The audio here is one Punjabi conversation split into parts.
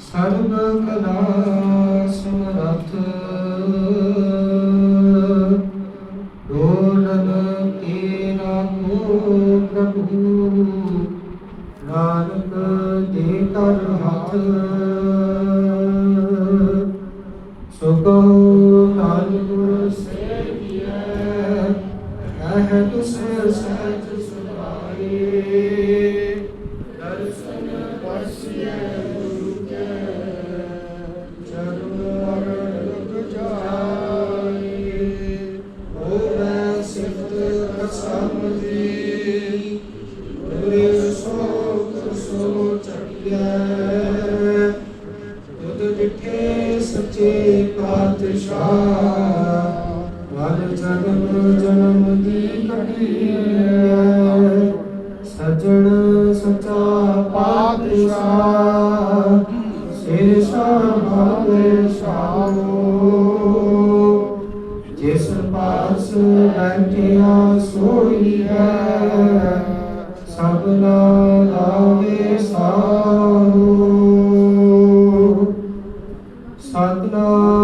ਸਰਬ ਕਲਾ ਸਮਰਥ ਡੋਲਨ ਤੇਰਾ ਕੋ ਪ੍ਰਭੂ ਨਾਨਕ ਦੇ ਕਰ ਹੱਥ ਸੁਖੋ ਨਾਨਕ ਸੇਵੀਐ ਕਹਿ ਤੁਸ ਸਹਿਜ ਸੁਭਾਏ ਸਿਰ ਸਾਭਾਵੇ ਜਿਸ ਪਾਸ ਬੈਠਿਆ ਸੋਈ ਹੈ ਸਭਨਾ ਲਾਵੇ ਸਾਹੋ ਸਤਨਾਮ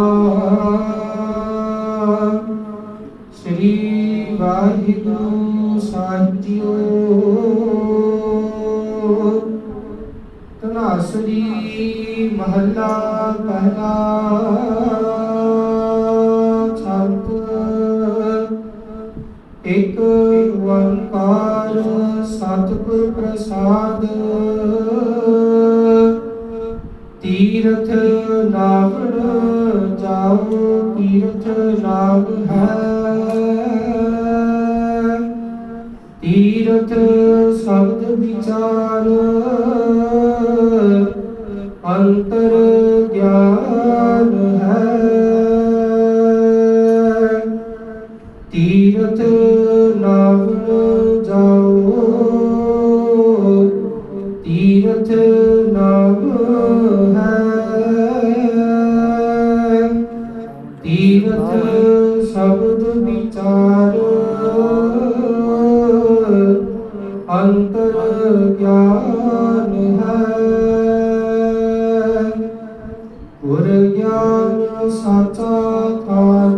ਸ੍ਰੀ ਵਾਹਿਗੁਰੂ ਸਾਹਿਬੋ ਛੰਤ ਇੱਕ ਓੰਕਾਰ ਸਤਿਗੁਰ ਪ੍ਰਸਾਦ ਤੀਰਥ ਨਾਵਣ ਜਾਉ ਤੀਰਥ ਨਾਮ ਹੈ। ਤੀਰਥ ਸ਼ਬਦ ਵਿਚਾਰ ਅੰਤਰ ਗਿਆਨ ਹੈ। ਗੁਰ ਗਿਆਨ ਸਾਚਾ ਥਾਨ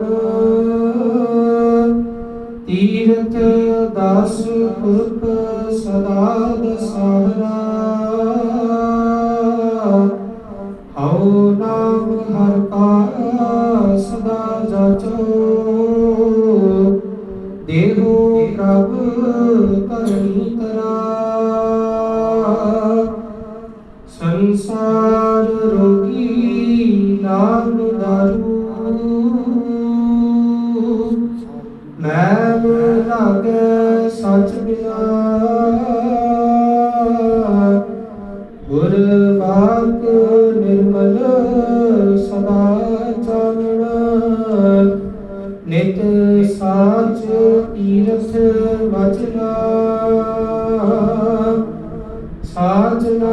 ਤੀਰਥ ਦਾਸ ਪੁਰਖ ਸਦਾ ਦਸਾਰਾ। ਹਉ ਨਾਮ ਹਰ ਕਾ ਸਦਾ ਜਾਚੋ। ਦੇਹੋ ਪ੍ਰਭ ਕਰਨੀ ਤਰਾ ਸੰਸਾਰ ਰੋਗੀ ਨਾਮ ਦਾਰੂ। ਮੈਂ ਲਾਗੇ ਸਚ ਬਿਨਾ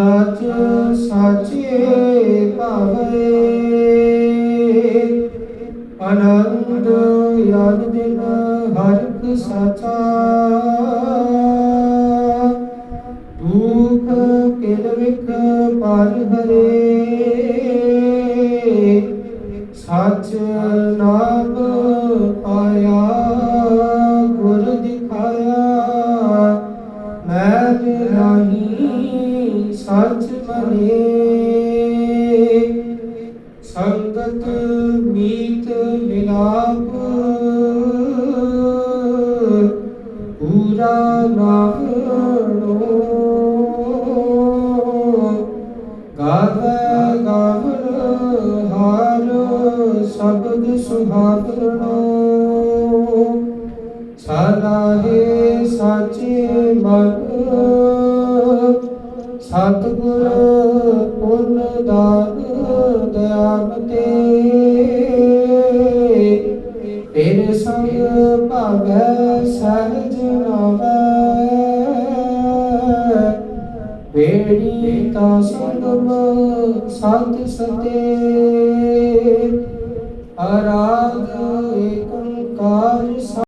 ਸਾਚ ਸਾਚੇ ਭਾਵੇ। ਆਨੰਦ ਯਾਦ ਦਿਨ ਹਰਕ ਸਾਚਾ। ਦੁਖ ਕਿਲ ਵਿਖ ਪਰ ਹਰੇ। ਸਚ ਨਾਮ ਸਲਾਹੇ ਸਾਚੇ ਮਨ। ਸਤਿਗੁਰ ਪੁੰਨ ਦਾਨ ਦਇਆਮਤੇ ਤੇਰੇ ਸੰਗ ਭਾਵੈ ਸਹਿਜ ਨਾਵੈ ਵੇੜੀ ਤਾ ਸੰਗਮ ਸਤ ਸਤੇ। ਅਰਾਧ ਏਕ